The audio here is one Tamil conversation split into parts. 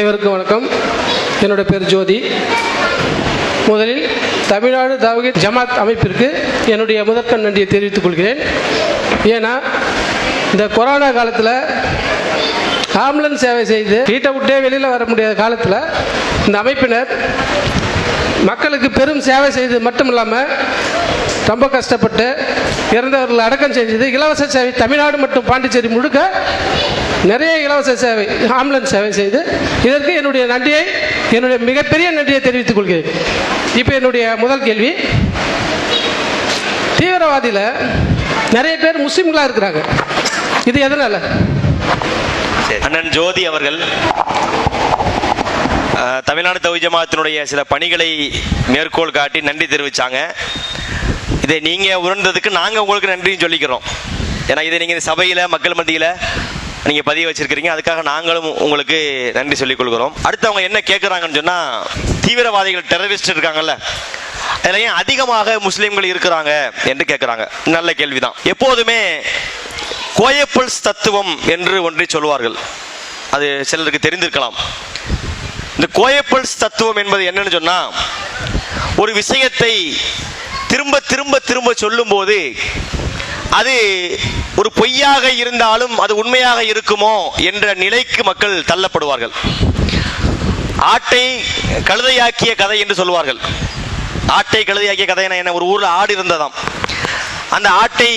அனைவருக்கும் வணக்கம். என்னோட பேர் ஜோதி. முதலில் தமிழ்நாடு தவகீத் ஜமாத் அமைப்பிற்கு என்னுடைய முதற்கண் நன்றியை தெரிவித்துக் கொள்கிறேன். ஏன்னா இந்த கொரோனா காலத்தில் ஆம்புலன்ஸ் சேவை செய்து வீட்டை விட்டே வெளியில் வர முடியாத காலத்தில் இந்த அமைப்பினர் மக்களுக்கு பெரும் சேவை செய்தது மட்டும் இல்லாமல் ரொம்ப கஷ்டப்பட்டு இறந்தவர்கள் அடக்கம் செஞ்சது இலவச சேவை தமிழ்நாடு மற்றும் பாண்டிச்சேரி முழுக்க நிறைய இலவச சேவை ஆம்புலன்ஸ் சேவை செய்து இதற்கு என்னுடைய நன்றியை என்னுடைய மிகப்பெரிய நன்றியை தெரிவித்துக் கொள்கிறேன். இப்போ என்னுடைய முதல் கேள்வி. தீவிரவாதியில் நிறைய பேர் முஸ்லீம்களாக இருக்கிறாங்க. இது எதனால்? அண்ணன் ஜோதி அவர்கள் தமிழ்நாடு தவி ஜமாத்தினுடைய சில பணிகளை மேற்கோள் காட்டி நன்றி தெரிவித்தாங்க இதை நீங்கள் உணர்ந்ததுக்கு நாங்கள் உங்களுக்கு நன்றியும் சொல்லிக்கிறோம். ஏன்னா இதை நீங்கள் சபையில் மக்கள் மத்தியில் நீங்க பதிய வச்சிருக்கிறீங்க. அதுக்காக நாங்களும் உங்களுக்கு நன்றி சொல்லிக் கொள்கிறோம் அடுத்து அவங்க என்ன கேட்குறாங்கன்னு சொன்னா தீவிரவாதிகள் டெரரிஸ்ட் இருக்காங்கல்ல அதுல அதிகமாக முஸ்லீம்கள் இருக்கிறாங்க என்று கேட்குறாங்க நல்ல கேள்விதான். எப்போதுமே கோயப்பல்ஸ் தத்துவம் என்று ஒன்றை சொல்வார்கள். அது சிலருக்கு தெரிந்திருக்கலாம். இந்த கோயப்பல்ஸ் தத்துவம் என்பது என்னன்னு சொன்னா ஒரு விஷயத்தை திரும்ப திரும்ப திரும்ப சொல்லும்போது அது ஒரு பொய்யாக இருந்தாலும் அது உண்மையாக இருக்குமோ என்ற நிலைக்கு மக்கள் தள்ளப்படுவார்கள். ஆட்டை கழுதையாக்கிய கதை என்று சொல்வார்கள் ஆட்டை கழுதையாக்கிய கதை என்ன ஒரு ஊரில் ஆடு இருந்ததாம். அந்த ஆட்டை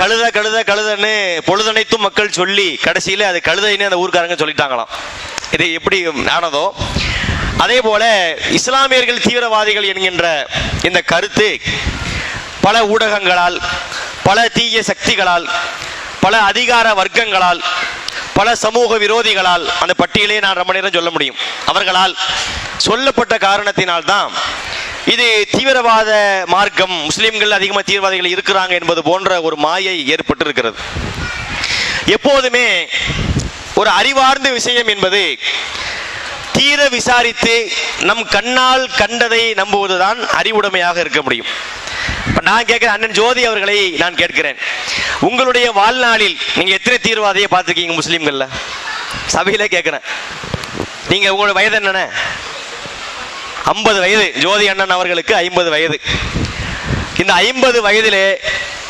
கழுத கழுத கழுதன்னு பொழுதனைத்தும் மக்கள் சொல்லி கடைசியில் அது கழுதைன்னு அந்த ஊர்க்காரங்க சொல்லிட்டாங்களாம். இது எப்படி ஆனதோ அதே போல இஸ்லாமியர்கள் தீவிரவாதிகள் என்கின்ற இந்த கருத்து பல ஊடகங்களால் பல தீய சக்திகளால் பல அதிகார வர்க்கங்களால் பல சமூக விரோதிகளால் அந்த பட்டியலே நான் ரொம்ப நேரம் சொல்ல முடியும். அவர்களால் சொல்லப்பட்ட காரணத்தினால்தான் இது தீவிரவாத மார்க்கம் முஸ்லிம்கள் அதிகமாக தீவிரவாதிகள் இருக்கிறாங்க என்பது போன்ற ஒரு மாயை ஏற்பட்டிருக்கிறது. எப்போதுமே ஒரு அறிவார்ந்த விஷயம் என்பது தீர விசாரித்து நம் கண்ணால் கண்டதை நம்புவதுதான் அறிவுடைமையாக இருக்க முடியும். இப்ப நான் கேட்கிறேன் அண்ணன் ஜோதி அவர்களை நான் கேட்கிறேன். உங்களுடைய வாழ்நாளில் நீங்க எத்தனை தீவிரவாதியை பார்த்துருக்கீங்க முஸ்லீம்கள்ல? சபையில கேட்கிறேன் நீங்க உங்களோட வயது என்னென்ன ஐம்பது வயது. ஜோதி அண்ணன் அவர்களுக்கு ஐம்பது வயது. இந்த ஐம்பது வயதிலே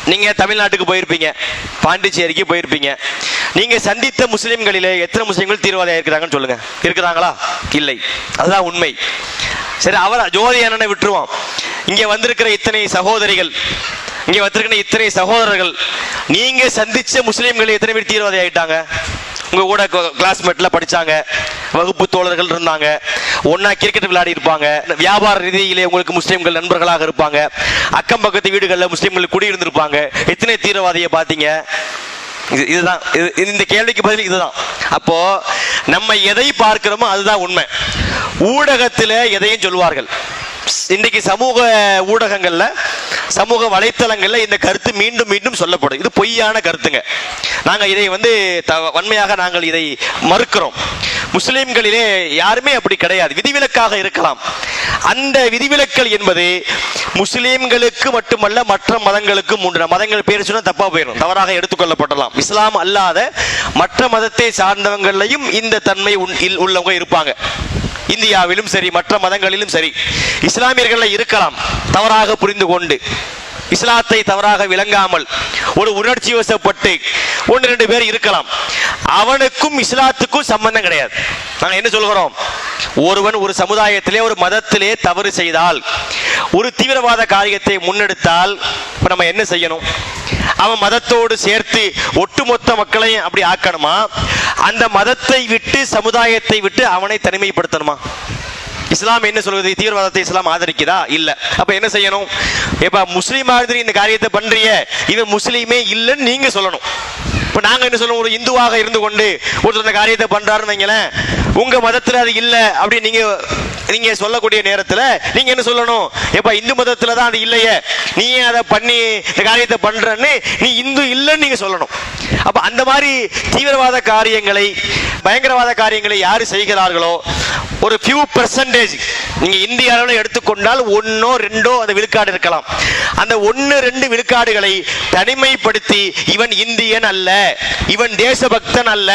நீங்க தமிழ்நாட்டுக்கு போயிருப்பீங்க. பாண்டிச்சேரிக்கு போயிருப்பீங்க. நீங்க சந்தித்த முஸ்லிம்களிலே எத்தனை முஸ்லிம்கள் தீவிரவாதியா இருக்கிறாங்கன்னு சொல்லுங்க. இருக்கிறாங்களா? இல்லை. அதுதான் உண்மை. சரி அவர் ஜோதி அண்ணனை விட்டுருவோம். இங்கே வந்திருக்கிற இத்தனை சகோதரிகள் இங்கே வந்திருக்கிற இத்தனை சகோதரர்கள் நீங்க சந்திச்ச முஸ்லீம்கள் எத்தனை பேர் தீவிரவாதி ஆயிட்டாங்க? உங்க கூட கிளாஸ்மேட்ல படிச்சாங்க வகுப்பு தோழர்கள் இருந்தாங்க ஒன்னா கிரிக்கெட் விளையாடி இருப்பாங்க வியாபார ரீதியிலே உங்களுக்கு முஸ்லீம்கள் நண்பர்களாக இருப்பாங்க அக்கம் பக்கத்து வீடுகளில் முஸ்லீம்கள் குடியிருந்திருப்பாங்க எத்தனை தீவிரவாதியை பார்த்தீங்க? இது இதுதான் இது- இது- இந்த கேள்விக்கு பதில் இதுதான். அப்போ நம்ம எதை பார்க்கிறோமோ அதுதான் உண்மை. ஊடகத்தில் எதையும் சொல்வார்கள். இன்னைக்கு சமூக ஊடகங்கள்ல சமூக வலைத்தளங்கள்ல இந்த கருத்து மீண்டும் மீண்டும் சொல்லப்படும். இது பொய்யான கருத்துங்க. நாங்க இதை வந்து வன்மையாக நாங்கள் இதை மறுக்கிறோம். முஸ்லிம்களிலே யாருமே அப்படி கிடையாது. விதிவிலக்காக இருக்கலாம். அந்த விதிவிலக்கல் என்பது முஸ்லிம்களுக்கு மட்டுமல்ல மற்ற மதங்களுக்கும் உண்டு மதங்கள் பேர் சொன்னா தப்பா போயிடும் தவறாக எடுத்துக்கொள்ளப்படலாம். இஸ்லாம் அல்லாத மற்ற மதத்தை சார்ந்தவங்களையும் இந்த தன்மை இல்- உள்ளவங்க இருப்பாங்க. இந்தியாவிலும் சரி மற்ற மதங்களிலும் சரி இஸ்லாமியர்கள் இருக்கலாம் தவறாக புரிந்து கொண்டு இஸ்லாத்தை தவறாக விளங்காமல் ஒரு உணர்ச்சி வசப்பட்டு ஒன்று ரெண்டு பேர் இருக்கலாம். அவனுக்கும் இஸ்லாத்துக்கும் சம்பந்தம் கிடையாது. நாங்கள் என்ன சொல்கிறோம்? ஒருவன் ஒரு சமுதாயத்திலே ஒரு மதத்திலே தவறு செய்தால் ஒரு தீவிரவாத காரியத்தை முன்னெடுத்தால் இப்போ நம்ம என்ன செய்யணும்? அவன் மதத்தோடு சேர்த்து ஒட்டுமொத்த மக்களையும் அப்படி ஆக்கணுமா? அந்த மதத்தை விட்டு சமுதாயத்தை விட்டு அவனை தனிமைப்படுத்தணுமா? இஸ்லாம் என்ன சொல்வது தீவிரவாதத்தை இஸ்லாம் ஆதரிக்குதா? இல்ல. அப்ப என்ன செய்யணும்? இப்ப முஸ்லீம் மாதிரி இந்த காரியத்தை பண்றிய இவன் முஸ்லீமே இல்லைன்னு நீங்க சொல்லணும். இப்ப நாங்க என்ன சொல்லுவோம் ஒரு இந்துவாக இருந்து கொண்டு ஒருத்தர் இந்த காரியத்தை பண்றாருன்னு வைங்களேன். உங்க மதத்துல அது இல்லை அப்படின்னு நீங்க நீங்க சொல்லக்கூடிய நேரத்துல நீங்க என்ன சொல்லணும்? எப்ப இந்து மதத்துல தான் அது இல்லையே. நீ அதை பண்ணி இந்த காரியத்தை பண்றன்னு நீ இந்து இல்லைன்னு நீங்க சொல்லணும். அப்ப அந்த மாதிரி தீவிரவாத காரியங்களை பயங்கரவாத காரியங்களை யாரு செய்கிறார்களோ ஒரு ஃபியூ பெர்சன்டேஜ் நீங்க இந்திய அளவில் எடுத்துக்கொண்டால் ஒன்னோ ரெண்டோ அந்த விழுக்காடு இருக்கலாம். அந்த ஒன்னு ரெண்டு விழுக்காடுகளை தனிமைப்படுத்தி இவன் இந்தியன் அல்ல இவன் தேசபக்தன் அல்ல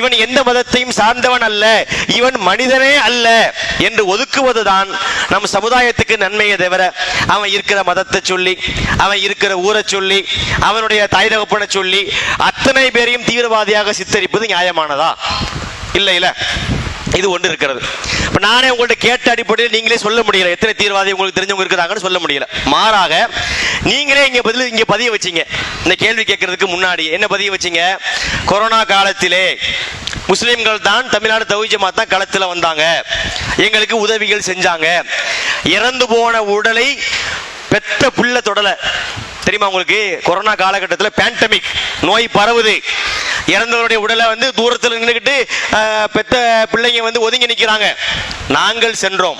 இவன் எந்த மதத்தையும் சார்ந்தவன் அல்ல இவன் மனிதனே அல்ல என்று ஒதுக்குவதுதான் நம் சமுதாயத்துக்கு நன்மையை தவிர அவன் இருக்கிற மதத்தை சொல்லி அவன் இருக்கிற ஊரை சொல்லி அவனுடைய தாய் தகப்பனை சொல்லி அத்தனை பேரையும் தீவிரவாதியாக சித்தரிப்பது நியாயமானதா? இல்லை இல்லை இது ஒன்று இருக்கிறது. இப்ப நானே உங்கள்ட்ட கேட்ட அடிப்படையில் நீங்களே சொல்ல முடியல. எத்தனை தீவிரவாதி உங்களுக்கு தெரிஞ்சவங்க இருக்கிறாங்கன்னு சொல்ல முடியல. மாறாக நீங்களே இங்க பதில் இங்க பதிய வச்சீங்க. இந்த கேள்வி கேட்கறதுக்கு முன்னாடி என்ன பதிய வச்சீங்க? கொரோனா காலத்திலே முஸ்லிம்கள் தான் தமிழ்நாடு தௌஹீத் தான் களத்தில் வந்தாங்க. எங்களுக்கு உதவிகள் செஞ்சாங்க. இறந்து போன உடலை பெத்த புள்ள தொடலை. தெரியுமா உங்களுக்கு? கொரோனா காலகட்டத்தில் பேண்டமிக் நோய் பரவுது. இறந்தவருடைய உடலை வந்து தூரத்தில் நின்றுக்கிட்டு பெத்த பிள்ளைங்க வந்து ஒதுங்கி நிற்கிறாங்க நாங்கள் சென்றோம்.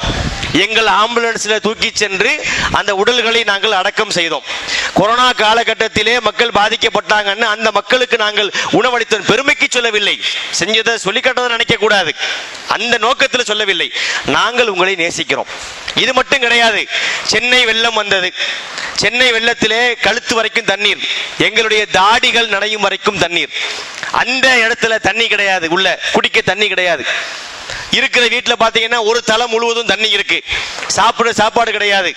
எங்கள் ஆம்புலன்ஸில் தூக்கி சென்று அந்த உடல்களை நாங்கள் அடக்கம் செய்தோம். கொரோனா காலகட்டத்திலே மக்கள் பாதிக்கப்பட்டாங்கன்னு அந்த மக்களுக்கு நாங்கள் உணவளித்த பெருமைக்கு சொல்லவில்லை. செஞ்சதை சொல்லிக்கட்டதை நினைக்கக்கூடாது. நினைக்க கூடாது அந்த நோக்கத்தில் சொல்லவில்லை. நாங்கள் உங்களை நேசிக்கிறோம். இது மட்டும் கிடையாது. சென்னை வெள்ளம் வந்தது. சென்னை வெள்ளத்திலே கழுத்து வரைக்கும் தண்ணீர். எங்களுடைய தாடிகள் நனையும் வரைக்கும் தண்ணீர். அந்த இடத்துல தண்ணி கிடையாது. உள்ள குடிக்க தண்ணி கிடையாது. இருக்கிற வீட்டில் பார்த்தீங்கன்னா ஒரு தலை முழுவதும் தண்ணி இருக்கு. சாப்பிட சாப்பாடு கிடையாது.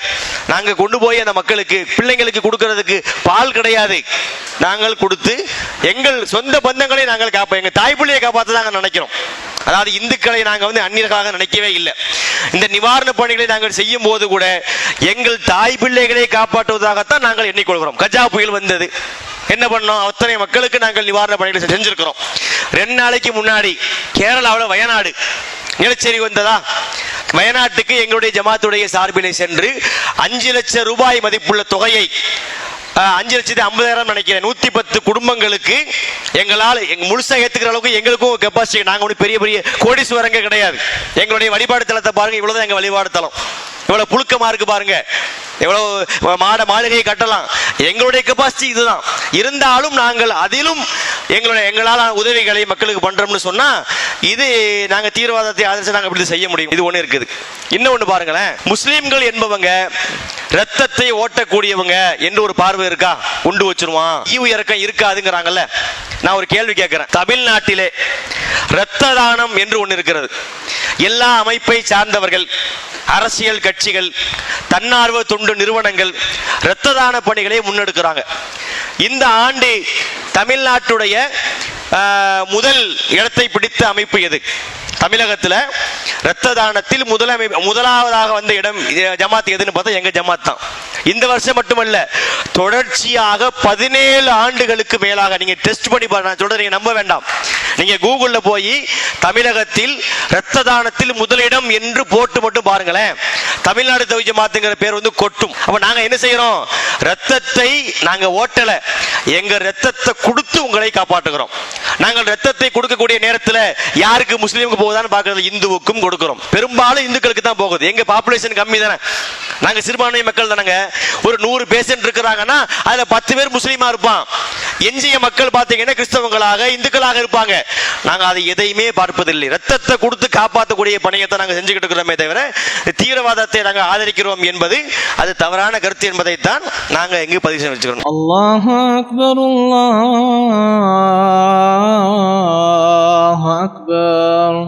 நாங்கள் கொண்டு போய் அந்த மக்களுக்கு பிள்ளைங்களுக்கு கொடுக்கறதுக்கு பால் கிடையாது. நாங்கள் கொடுத்து எங்கள் சொந்த பந்தங்களை நாங்கள் காப்போம் எங்கள் தாய் பிள்ளையை காப்பாற்ற நாங்கள் நினைக்கிறோம். அதாவது இந்துக்களை நாங்கள் வந்து அந்நியர்களாக நினைக்கவே இல்லை. இந்த நிவாரண பணிகளை நாங்கள் செய்யும் போது கூட எங்கள் தாய் பிள்ளைகளை காப்பாற்றுவதாகத்தான் நாங்கள் எண்ணிக்கொள்கிறோம். கஜா புயல் வந்தது. என்ன பண்ணோம்? அத்தனை மக்களுக்கு நாங்கள் நிவாரண பணிகளை செஞ்சிருக்கிறோம். ரெண்டு நாளைக்கு முன்னாடி கேரளாவில் வயநாடு. நிலச்சரி வந்ததா? வயநாட்டுக்கு எங்களுடைய ஜமாத்துடைய சார்பிலே சென்று அஞ்சு லட்சம் ரூபாய் மதிப்புள்ள தொகையை அஞ்சு லட்சத்தி ஐம்பதாயிரம் நினைக்கிறேன். நூத்தி பத்து குடும்பங்களுக்கு எங்களால் எங்க முழுசா ஏத்துக்கிற அளவுக்கு எங்களுக்கும் கெப்பாசிட்டி நாங்க ஒன்றும் பெரிய பெரிய கோடீஸ்வரங்க கிடையாது. எங்களுடைய வழிபாடு தலத்தை பாருங்க இவ்வளவுதான் எங்க வழிபாடு தலம். இவ்வளவு புழுக்கமாக இருக்குது பாருங்க. எவ்வளவு மாட மாளிகையை கட்டலாம். எங்களுடைய கெப்பாசிட்டி இதுதான். இருந்தாலும் நாங்கள் அதிலும் எங்களுடைய எங்களால் உதவிகளை மக்களுக்கு பண்றோம்னு சொன்னா இது நாங்க தீவிரவாதத்தை ஆதரிச்சு நாங்க இப்படி செய்ய முடியும். இது ஒண்ணு இருக்குது. இன்னும் ஒன்று பாருங்களேன். முஸ்லீம்கள் என்பவங்க ரத்தத்தை ஓட்டக்கூடியவங்க என்று ஒரு பார்வை இருக்கா? உண்டு வச்சிருவான். ஈவு இறக்கம் இருக்காதுங்கிறாங்கல்ல. நான் ஒரு கேள்வி கேட்கிறேன். தமிழ்நாட்டிலே இரத்த தானம் என்று ஒன்று இருக்கிறது. எல்லா அமைப்பை சார்ந்தவர்கள் அரசியல் கட்சிகள் தன்னார்வ தொண்டு நிறுவனங்கள் இரத்த தான பணிகளை முன்னெடுக்கிறாங்க. இந்த ஆண்டு தமிழ்நாட்டுடைய முதல் இடத்தை பிடித்த அமைப்பு எது? தமிழகத்தில் இரத்த தானத்தில் முதலமை முதலாவதாக வந்த இடம் ஜமாத் எதுன்னு பார்த்தா எங்க ஜமாத் தான். இந்த வருஷம் மட்டுமல்ல தொடர்ச்சியாக பதினேழு ஆண்டுகளுக்கு மேலாக நீங்க டெஸ்ட் பண்ணி பாருங்க. நான் சொல்றதை நீங்க நம்ப வேண்டாம். நீங்க கூகுள்ல போய் தமிழகத்தில் இரத்த தானத்தில் முதலிடம் என்று போட்டு மட்டும் பாருங்களேன். தமிழ்நாடு தவி ஜமாத்துங்கிற பேர் வந்து கொட்டும். அப்ப நாங்க என்ன செய்யறோம்? ரத்தத்தை நாங்க ஓட்டல. எங்க ரத்தத்தை கொடுத்து உங்களை காப்பாற்றுகிறோம். நாங்கள் ரத்தத்தை கொடுக்கக்கூடிய நேரத்தில் யாருக்கு முஸ்லீமுக்கு போகுதான்னு பார்க்கறது இந்துவுக்கும் கொடுக்குறோம். பெரும்பாலும் இந்துக்களுக்கு தான் போகுது. எங்க பாப்புலேஷன் கம்மி தானே. நாங்க சிறுபான்மை மக்கள் தானங்க. ஒரு நூறு பேஷண்ட் இருக்கிறாங்கன்னா அதுல பத்து பேர் முஸ்லீமா இருப்பான். எஞ்சிய மக்கள் பார்த்தீங்கன்னா கிறிஸ்தவங்களாக இந்துக்களாக இருப்பாங்க. நாங்க அதை எதையுமே பார்ப்பதில்லை. ரத்தத்தை கொடுத்து காப்பாற்றக்கூடிய பணியத்தை நாங்க செஞ்சுக்கிட்டு இருக்கிறோமே தவிர தீவிரவாதத்தை நாங்க ஆதரிக்கிறோம் என்பது அது தவறான கருத்து என்பதை தான் நாங்க எங்கு பதிவு செய்ய வச்சுக்கிறோம் அல்லாஹ் அக்பர் அல்லாஹ் அக்பர்.